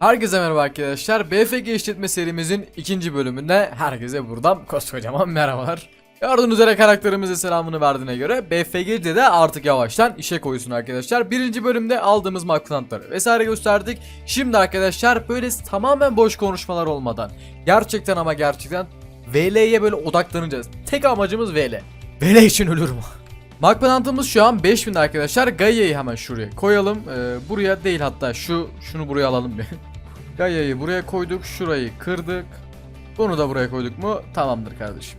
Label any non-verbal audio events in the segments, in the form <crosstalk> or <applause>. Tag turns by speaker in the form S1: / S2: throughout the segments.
S1: Herkese merhaba arkadaşlar. BFG işletme serimizin ikinci bölümünde herkese buradan koskocaman merhabalar. Gördüğünüz üzere karakterimize selamını verdiğine göre BFG'de de artık yavaştan işe koysun arkadaşlar. Birinci bölümde aldığımız maklantları vesaire gösterdik. Şimdi arkadaşlar böyle tamamen boş konuşmalar olmadan gerçekten ama gerçekten VL'ye böyle odaklanacağız. Tek amacımız VL. VL için Makplantımız şu an 5000 arkadaşlar. Gaia'yı hemen şuraya koyalım. Ee, buraya değil hatta şu şunu buraya alalım bir. <laughs> Gaia'yı buraya koyduk. Şurayı kırdık. Bunu da buraya koyduk mu? Tamamdır kardeşim.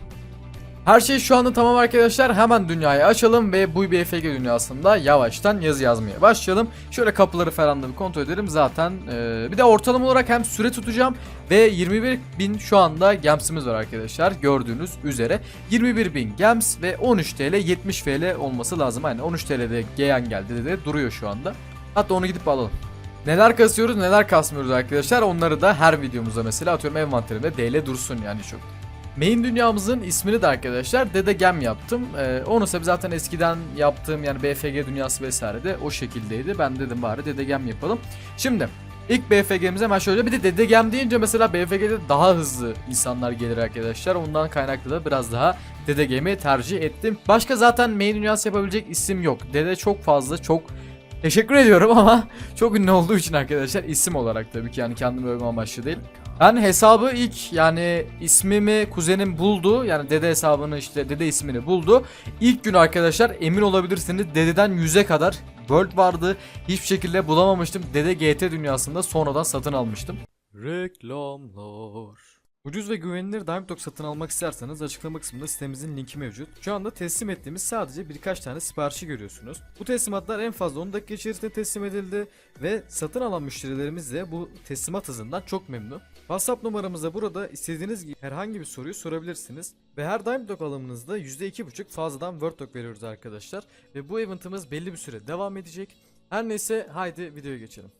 S1: Her şey şu anda tamam arkadaşlar. Hemen dünyayı açalım ve bu BFG dünyasında yavaştan yazı yazmaya başlayalım. Şöyle kapıları falan da bir kontrol edelim. Zaten e, bir de ortalama olarak hem süre tutacağım ve 21.000 şu anda gemsimiz var arkadaşlar. Gördüğünüz üzere 21.000 gems ve 13 TL 70 TL olması lazım. Aynen 13 TL'de geyen geldi de duruyor şu anda. Hatta onu gidip alalım. Neler kasıyoruz neler kasmıyoruz arkadaşlar onları da her videomuzda mesela atıyorum envanterimde DL dursun yani çok. Main dünyamızın ismini de arkadaşlar Dede Gem yaptım. Ee, onu tabi zaten eskiden yaptığım yani BFG dünyası vesaire de o şekildeydi. Ben dedim bari Dede Gem yapalım. Şimdi ilk BFG'mize hemen şöyle bir de Dede Gem deyince mesela BFG'de daha hızlı insanlar gelir arkadaşlar. Ondan kaynaklı da biraz daha Dede Gem'i tercih ettim. Başka zaten main dünyası yapabilecek isim yok. Dede çok fazla çok Teşekkür ediyorum <laughs> ama çok ünlü olduğu için arkadaşlar isim olarak tabii ki yani kendimi övme amaçlı değil. Ben hesabı ilk yani ismimi kuzenim buldu yani dede hesabını işte dede ismini buldu. İlk gün arkadaşlar emin olabilirsiniz dededen 100'e kadar world vardı. Hiçbir şekilde bulamamıştım. Dede GT dünyasında sonradan satın almıştım. Reklamlar. Ucuz ve güvenilir Diamond Dog satın almak isterseniz açıklama kısmında sitemizin linki mevcut. Şu anda teslim ettiğimiz sadece birkaç tane siparişi görüyorsunuz. Bu teslimatlar en fazla 10 dakika içerisinde teslim edildi ve satın alan müşterilerimiz de bu teslimat hızından çok memnun. WhatsApp numaramıza burada istediğiniz gibi herhangi bir soruyu sorabilirsiniz. Ve her Diamond Dog alımınızda %2.5 fazladan Word Dog veriyoruz arkadaşlar. Ve bu eventimiz belli bir süre devam edecek. Her neyse haydi videoya geçelim.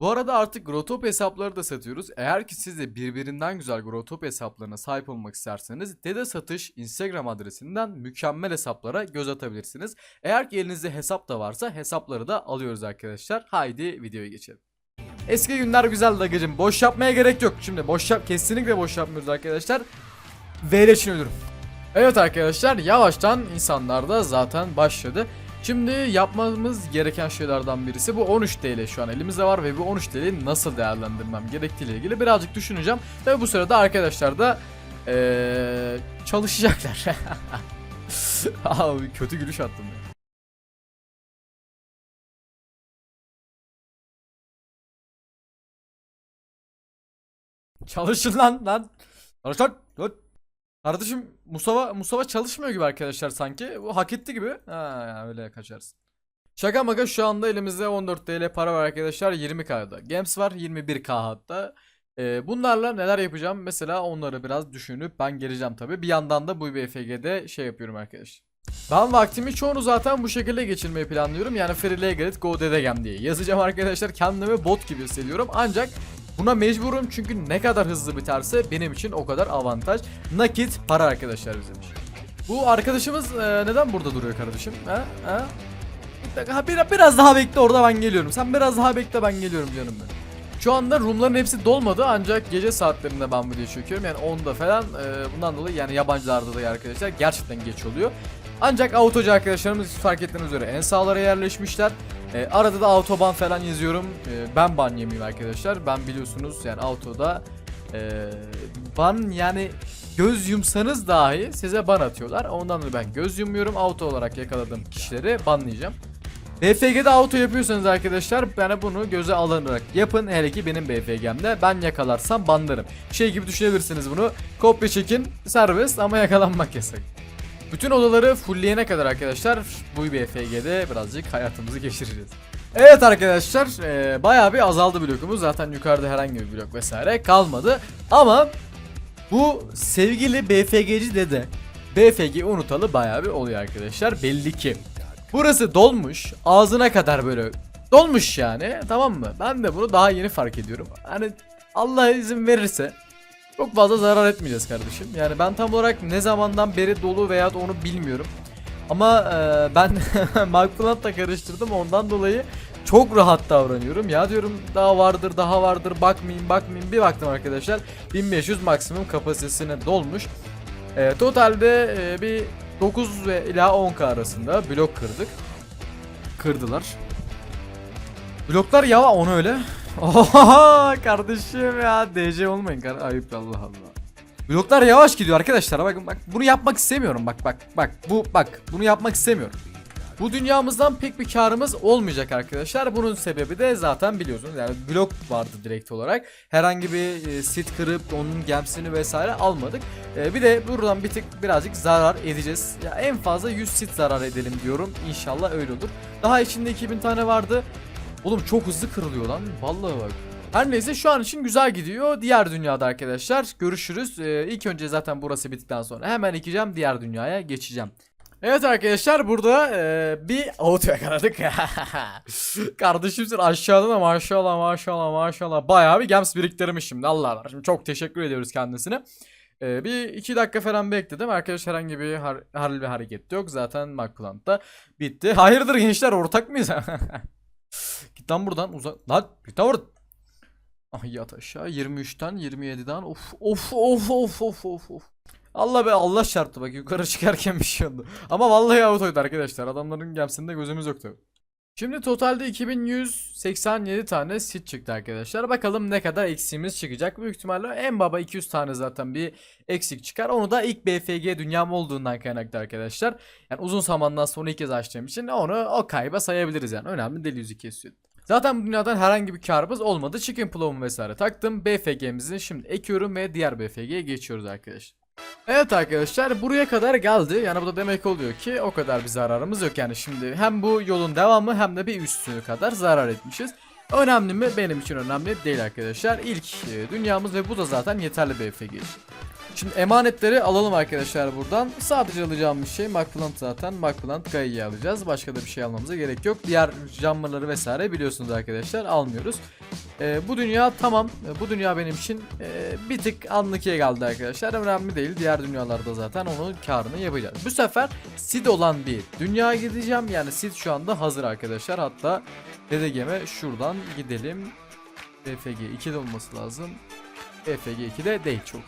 S1: Bu arada artık Grotop hesapları da satıyoruz. Eğer ki siz de birbirinden güzel Grotop hesaplarına sahip olmak isterseniz Dede Satış Instagram adresinden mükemmel hesaplara göz atabilirsiniz. Eğer ki elinizde hesap da varsa hesapları da alıyoruz arkadaşlar. Haydi videoya geçelim. Eski günler güzel dagıcım. Boş yapmaya gerek yok. Şimdi boş yap kesinlikle boş yapmıyoruz arkadaşlar. VR için ölürüm. Evet arkadaşlar yavaştan insanlar da zaten başladı. Şimdi yapmamız gereken şeylerden birisi bu 13 TL şu an elimizde var ve bu 13 TL'yi nasıl değerlendirmem gerektiğiyle ilgili birazcık düşüneceğim. Tabi bu sırada arkadaşlar da eee, çalışacaklar. <laughs> Abi kötü gülüş attım ya. Çalışın lan lan. Çalış lan. Kardeşim Mustafa Mustafa çalışmıyor gibi arkadaşlar sanki. Bu hak etti gibi. Ha öyle kaçarsın. Şaka maka şu anda elimizde 14 TL para var arkadaşlar 20k'da. Gems var 21k hatta. Ee, bunlarla neler yapacağım? Mesela onları biraz düşünüp ben geleceğim tabi. Bir yandan da bu BFG'de şey yapıyorum arkadaşlar. Ben vaktimi çoğunu zaten bu şekilde geçirmeyi planlıyorum. Yani Free Legaret Go Dedegem diye yazacağım arkadaşlar. Kendimi bot gibi hissediyorum. Ancak Buna mecburum çünkü ne kadar hızlı biterse benim için o kadar avantaj. Nakit para arkadaşlar bizim için. Bu arkadaşımız e, neden burada duruyor kardeşim? Ha? Ha? Bir dakika, bir- biraz daha bekle orada ben geliyorum. Sen biraz daha bekle ben geliyorum canım benim. Şu anda roomların hepsi dolmadı ancak gece saatlerinde ben video çekiyorum. Yani 10'da falan e, bundan dolayı yani yabancılarda da arkadaşlar gerçekten geç oluyor. Ancak autocu arkadaşlarımız fark ettiğiniz üzere en sağlara yerleşmişler. E, arada da autoban falan yazıyorum. E, ben ban yemeyeyim arkadaşlar. Ben biliyorsunuz yani autoda e, ban yani göz yumsanız dahi size ban atıyorlar. Ondan dolayı ben göz yumuyorum. Auto olarak yakaladığım kişileri banlayacağım. BFG'de auto yapıyorsanız arkadaşlar yani bunu göze alınarak yapın. Hele ki benim BFG'mde ben yakalarsam banlarım. Şey gibi düşünebilirsiniz bunu. Kopya çekin serbest ama yakalanmak yasak. Bütün odaları fullleyene kadar arkadaşlar bu BFG'de birazcık hayatımızı geçireceğiz. Evet arkadaşlar e, bayağı bir azaldı blokumuz. Zaten yukarıda herhangi bir blok vesaire kalmadı. Ama bu sevgili BFG'ci dede BFG unutalı bayağı bir oluyor arkadaşlar belli ki. Burası dolmuş ağzına kadar böyle dolmuş yani tamam mı? Ben de bunu daha yeni fark ediyorum. Hani Allah izin verirse çok fazla zarar etmeyeceğiz kardeşim. Yani ben tam olarak ne zamandan beri dolu veya onu bilmiyorum. Ama e, ben <laughs> Mark Plant'la karıştırdım ondan dolayı çok rahat davranıyorum. Ya diyorum daha vardır daha vardır bakmayayım bakmayayım. Bir baktım arkadaşlar 1500 maksimum kapasitesine dolmuş. Ee, totalde e, bir 9 ve ila 10k arasında blok kırdık. Kırdılar. Bloklar ya onu öyle. Oha kardeşim ya DC olmayın kar ayıp Allah Allah. Bloklar yavaş gidiyor arkadaşlar. Bakın bak bunu yapmak istemiyorum. Bak bak bak bu bak bunu yapmak istemiyorum. Bu dünyamızdan pek bir karımız olmayacak arkadaşlar. Bunun sebebi de zaten biliyorsunuz. Yani blok vardı direkt olarak. Herhangi bir e, sit kırıp onun gemsini vesaire almadık. E, bir de buradan bir tık birazcık zarar edeceğiz. Ya en fazla 100 sit zarar edelim diyorum. İnşallah öyle olur. Daha içinde 2000 tane vardı. Oğlum çok hızlı kırılıyor lan. Vallahi bak. Her neyse şu an için güzel gidiyor. Diğer dünyada arkadaşlar görüşürüz. Ee, ilk önce zaten burası bittikten sonra hemen ekeceğim diğer dünyaya geçeceğim. Evet arkadaşlar burada e, bir auto yakaladık. <laughs> Kardeşim sen aşağıdan da maşallah maşallah maşallah bayağı bir gems biriktirmiş şimdi Allah var. Şimdi çok teşekkür ediyoruz kendisine. E, bir iki dakika falan bekledim. Arkadaş herhangi bir har hal bir hareket yok. Zaten McPlant'ta bitti. Hayırdır gençler ortak mıyız? <laughs> Git lan buradan uzak. Lan git lan buradan. Ah yat aşağı 23'ten 27'den of of of of of of of. Allah be Allah çarptı bak yukarı çıkarken bir şey oldu. Ama vallahi autoydu arkadaşlar. Adamların gemsinde gözümüz yoktu. Şimdi totalde 2187 tane sit çıktı arkadaşlar. Bakalım ne kadar eksiğimiz çıkacak. Büyük ihtimalle en baba 200 tane zaten bir eksik çıkar. Onu da ilk BFG dünyam olduğundan kaynaklı arkadaşlar. Yani uzun zamandan sonra ilk kez açtığım için onu o kayba sayabiliriz yani. Önemli değil 102 süt. Zaten bu dünyadan herhangi bir karımız olmadı. Chicken Plow'umu vesaire taktım. BFG'mizi şimdi ekiyorum ve diğer BFG'ye geçiyoruz arkadaşlar. Evet arkadaşlar buraya kadar geldi. Yani bu da demek oluyor ki o kadar bir zararımız yok. Yani şimdi hem bu yolun devamı hem de bir üstü kadar zarar etmişiz. Önemli mi? Benim için önemli değil arkadaşlar. İlk e, dünyamız ve bu da zaten yeterli BFG. Şimdi emanetleri alalım arkadaşlar buradan. Sadece alacağım bir şey McPlant zaten. McPlant Gaia'yı alacağız. Başka da bir şey almamıza gerek yok. Diğer jammerları vesaire biliyorsunuz arkadaşlar almıyoruz. Ee, bu dünya tamam. Ee, bu dünya benim için e, bir tık anlıkiye geldi arkadaşlar. Önemli değil. Diğer dünyalarda zaten onun karını yapacağız. Bu sefer Sid olan bir dünya gideceğim. Yani Sid şu anda hazır arkadaşlar. Hatta DDG'me şuradan gidelim. BFG 2'de olması lazım. BFG 2'de değil çok.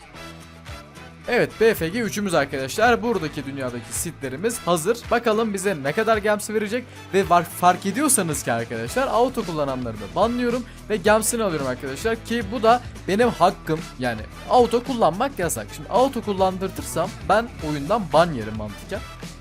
S1: Evet BFG 3'ümüz arkadaşlar. Buradaki dünyadaki sitlerimiz hazır. Bakalım bize ne kadar gemsi verecek. Ve var, fark ediyorsanız ki arkadaşlar auto kullananları banlıyorum. Ve gemsini alıyorum arkadaşlar. Ki bu da benim hakkım. Yani auto kullanmak yasak. Şimdi auto kullandırtırsam ben oyundan ban yerim mantıken.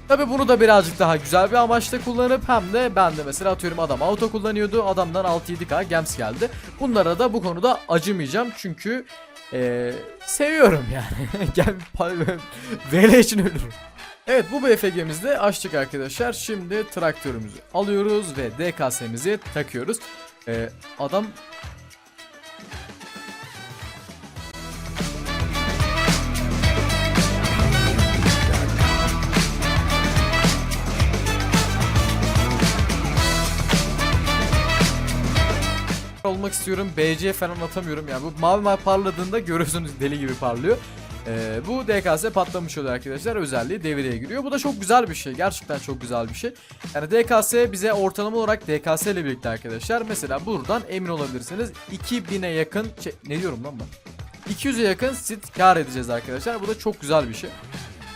S1: Tabi bunu da birazcık daha güzel bir amaçla kullanıp hem de ben de mesela atıyorum adam auto kullanıyordu. Adamdan 6-7k gems geldi. Bunlara da bu konuda acımayacağım. Çünkü ee, seviyorum yani. <laughs> Gel VL için ölürüm. Evet bu BFG'mizde açtık arkadaşlar. Şimdi traktörümüzü alıyoruz ve DKS'mizi takıyoruz. Ee, adam olmak istiyorum. BC falan atamıyorum. Yani bu mavi mavi parladığında görüyorsunuz deli gibi parlıyor. Ee, bu DKS patlamış oluyor arkadaşlar. Özelliği devreye giriyor. Bu da çok güzel bir şey. Gerçekten çok güzel bir şey. Yani DKS bize ortalama olarak DKS ile birlikte arkadaşlar. Mesela buradan emin olabilirsiniz. 2000'e yakın şey, ne diyorum lan ben? 200'e yakın sit kar edeceğiz arkadaşlar. Bu da çok güzel bir şey.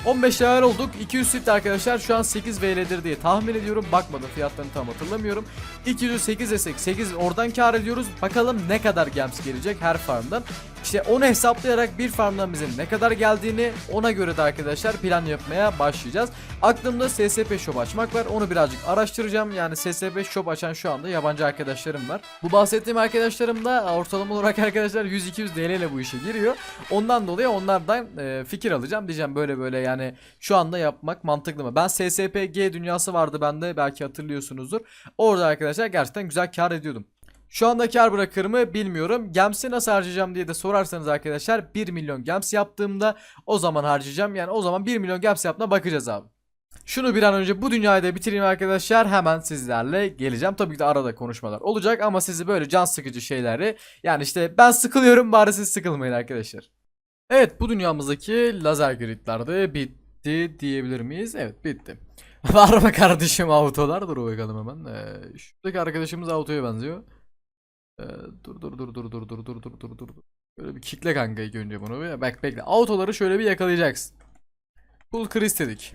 S1: 15 level olduk. 200 sit arkadaşlar şu an 8 VL'dir diye tahmin ediyorum. Bakmadım fiyatlarını tam hatırlamıyorum. 208 desek 8 oradan kar ediyoruz. Bakalım ne kadar gems gelecek her farmdan. İşte onu hesaplayarak bir bize ne kadar geldiğini ona göre de arkadaşlar plan yapmaya başlayacağız. Aklımda SSP shop açmak var. Onu birazcık araştıracağım. Yani SSP shop açan şu anda yabancı arkadaşlarım var. Bu bahsettiğim arkadaşlarım da ortalama olarak arkadaşlar 100-200 TL ile bu işe giriyor. Ondan dolayı onlardan e, fikir alacağım. Diyeceğim böyle böyle yani şu anda yapmak mantıklı mı? Ben SSPG dünyası vardı bende belki hatırlıyorsunuzdur. Orada arkadaşlar gerçekten güzel kar ediyordum. Şu anda kar bırakır mı bilmiyorum. Gems'i nasıl harcayacağım diye de sorarsanız arkadaşlar 1 milyon gems yaptığımda o zaman harcayacağım. Yani o zaman 1 milyon gems yaptığına bakacağız abi. Şunu bir an önce bu dünyayı da bitireyim arkadaşlar. Hemen sizlerle geleceğim. Tabii ki de arada konuşmalar olacak ama sizi böyle can sıkıcı şeyleri yani işte ben sıkılıyorum bari siz sıkılmayın arkadaşlar. Evet bu dünyamızdaki lazer gridlerde bitti diyebilir miyiz? Evet bitti. <laughs> Var mı kardeşim autolar? Dur bakalım hemen. Ee, şuradaki arkadaşımız autoya benziyor. Dur dur dur dur dur dur dur dur dur dur. Böyle bir kickle kanka ilk önce bunu. Bir Bak bekle. Autoları şöyle bir yakalayacaksın. Full Chris dedik.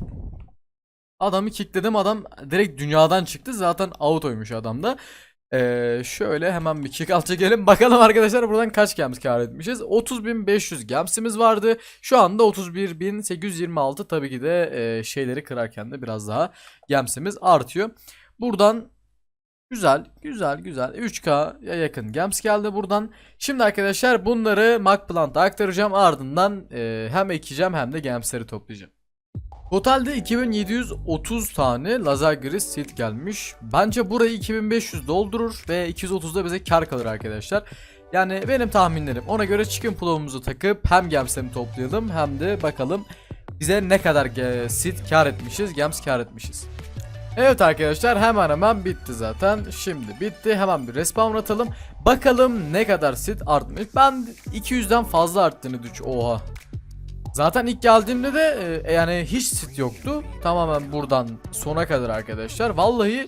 S1: Adamı kickledim adam direkt dünyadan çıktı zaten autoymuş adamda. Ee, şöyle hemen bir kick alt çekelim <laughs> bakalım arkadaşlar buradan kaç gems kar etmişiz 30.500 gemsimiz vardı şu anda 31.826 tabii ki de e, şeyleri kırarken de biraz daha gemsimiz artıyor buradan Güzel, güzel, güzel. 3K'ya yakın gems geldi buradan. Şimdi arkadaşlar bunları Macplant'a aktaracağım. Ardından e, hem ekeceğim hem de gemsleri toplayacağım. Totalde 2730 tane lazer gris seed gelmiş. Bence burayı 2500 doldurur ve 230'da bize kar kalır arkadaşlar. Yani benim tahminlerim. Ona göre chicken plovumuzu takıp hem gemsleri toplayalım hem de bakalım bize ne kadar ge- seed kar etmişiz, gems kar etmişiz. Evet arkadaşlar hemen hemen bitti zaten. Şimdi bitti. Hemen bir respawn atalım. Bakalım ne kadar sit artmış. Ben 200'den fazla arttığını düş. Oha. Zaten ilk geldiğimde de e, yani hiç sit yoktu. Tamamen buradan sona kadar arkadaşlar. Vallahi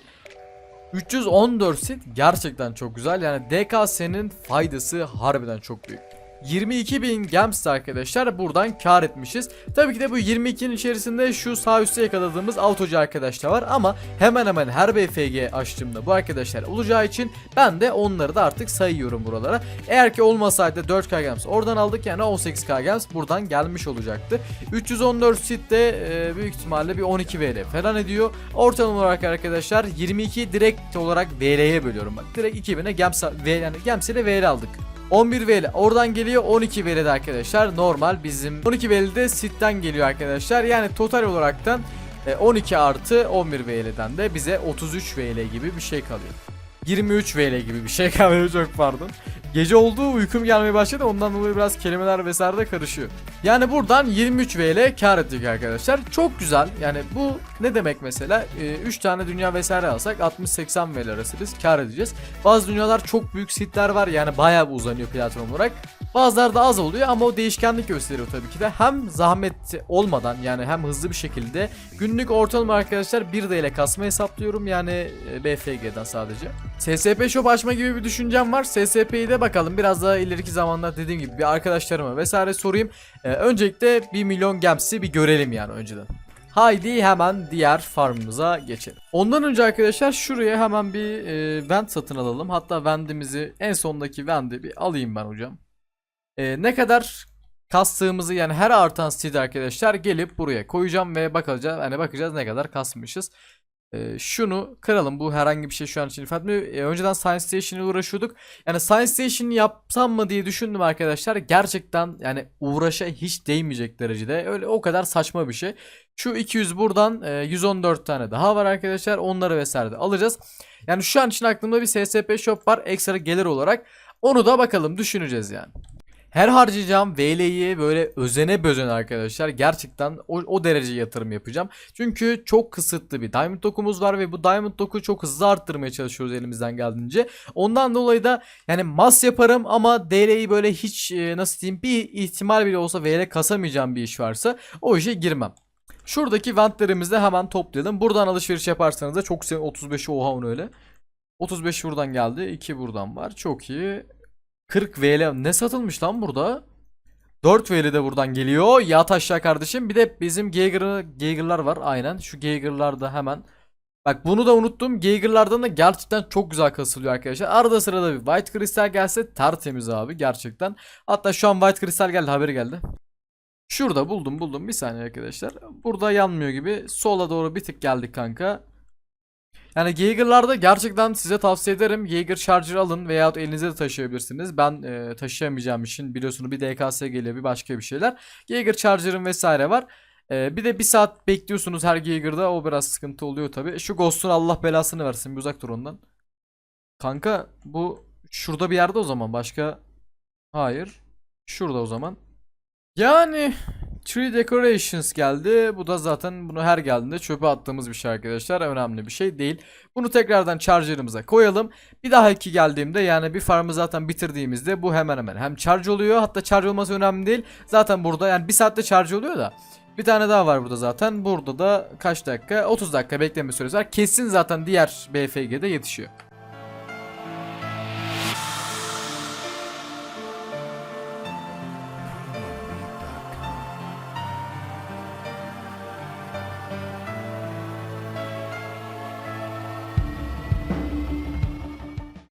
S1: 314 sit gerçekten çok güzel. Yani DKS'nin faydası harbiden çok büyük. 22.000 gems arkadaşlar buradan kar etmişiz. Tabii ki de bu 22'nin içerisinde şu sağ üstte yakaladığımız autocu arkadaş da var ama hemen hemen her BFG açtığımda bu arkadaşlar olacağı için ben de onları da artık sayıyorum buralara. Eğer ki olmasaydı 4K gems oradan aldık yani 18K gems buradan gelmiş olacaktı. 314 sit de e, büyük ihtimalle bir 12 VL falan ediyor. Ortalama olarak arkadaşlar 22 direkt olarak VL'ye bölüyorum bak. Direkt 2000'e gems yani gems ile VL aldık. 11 VL oradan geliyor 12 VL'de arkadaşlar. Normal bizim. 12 VL'de sitten geliyor arkadaşlar. Yani total olaraktan e, 12 artı 11 VL'den de bize 33 VL gibi bir şey kalıyor. 23 VL gibi bir şey kalıyor. <laughs> Çok pardon Gece olduğu uykum gelmeye başladı. Ondan dolayı biraz kelimeler vesaire de karışıyor. Yani buradan 23 VL kar ettik arkadaşlar. Çok güzel. Yani bu ne demek mesela? 3 tane dünya vesaire alsak 60-80 VL arası biz kar edeceğiz. Bazı dünyalar çok büyük sitler var. Yani bayağı bir uzanıyor platform olarak Bazıları da az oluyor ama o değişkenlik gösteriyor tabii ki de. Hem zahmet olmadan yani hem hızlı bir şekilde günlük ortalama arkadaşlar 1 ile kasma hesaplıyorum yani e, BFG'den sadece. SSP shop açma gibi bir düşüncem var. SSP'yi de bakalım biraz daha ileriki zamanda dediğim gibi bir arkadaşlarıma vesaire sorayım. Ee, öncelikle 1 milyon gemsi bir görelim yani önceden. Haydi hemen diğer farmımıza geçelim. Ondan önce arkadaşlar şuraya hemen bir e, vent satın alalım. Hatta vendimizi en sondaki vendi bir alayım ben hocam. Ee, ne kadar kastığımızı yani her artan site arkadaşlar gelip buraya koyacağım ve bakacağız hani bakacağız ne kadar kasmışız. Ee, şunu kıralım bu herhangi bir şey şu an için ifade etmiyor. Ee, önceden Science Station'la uğraşıyorduk. Yani Science Station'ı yapsam mı diye düşündüm arkadaşlar. Gerçekten yani uğraşa hiç değmeyecek derecede. Öyle o kadar saçma bir şey. Şu 200 buradan e, 114 tane daha var arkadaşlar. Onları vesaire de alacağız. Yani şu an için aklımda bir SSP shop var ekstra gelir olarak. Onu da bakalım düşüneceğiz yani. Her harcayacağım VL'yi böyle özene bözene arkadaşlar gerçekten o, o derece yatırım yapacağım. Çünkü çok kısıtlı bir Diamond Dock'umuz var ve bu Diamond Dock'u çok hızlı arttırmaya çalışıyoruz elimizden geldiğince. Ondan dolayı da yani mas yaparım ama DL'yi böyle hiç e, nasıl diyeyim bir ihtimal bile olsa VL kasamayacağım bir iş varsa o işe girmem. Şuradaki ventlerimizi hemen toplayalım. Buradan alışveriş yaparsanız da çok sevinirim. 35'i oha onu öyle. 35 buradan geldi. 2 buradan var. Çok iyi. 40 VL ne satılmış lan burada? 4 VL de buradan geliyor. Yat aşağı kardeşim. Bir de bizim Geiger'ı Geiger'lar var aynen. Şu Geiger'lar da hemen. Bak bunu da unuttum. Geiger'lardan da gerçekten çok güzel kasılıyor arkadaşlar. Arada sırada bir White Crystal gelse tertemiz abi gerçekten. Hatta şu an White Crystal geldi haberi geldi. Şurada buldum buldum bir saniye arkadaşlar. Burada yanmıyor gibi. Sola doğru bir tık geldik kanka. Yani Geiger'larda gerçekten size tavsiye ederim. Geiger Charger alın veyahut elinize de taşıyabilirsiniz. Ben e, taşıyamayacağım için biliyorsunuz bir DKS geliyor bir başka bir şeyler. Geiger Charger'ın vesaire var. E, bir de bir saat bekliyorsunuz her Geiger'da o biraz sıkıntı oluyor tabi. Şu Ghost'un Allah belasını versin bir uzak dur ondan. Kanka bu şurada bir yerde o zaman başka... Hayır. Şurada o zaman. Yani Tree Decorations geldi. Bu da zaten bunu her geldiğinde çöpe attığımız bir şey arkadaşlar. Önemli bir şey değil. Bunu tekrardan charger'ımıza koyalım. Bir dahaki geldiğimde yani bir farmı zaten bitirdiğimizde bu hemen hemen hem charge oluyor. Hatta charge olması önemli değil. Zaten burada yani bir saatte charge oluyor da. Bir tane daha var burada zaten. Burada da kaç dakika? 30 dakika bekleme süresi var. Kesin zaten diğer BFG'de yetişiyor.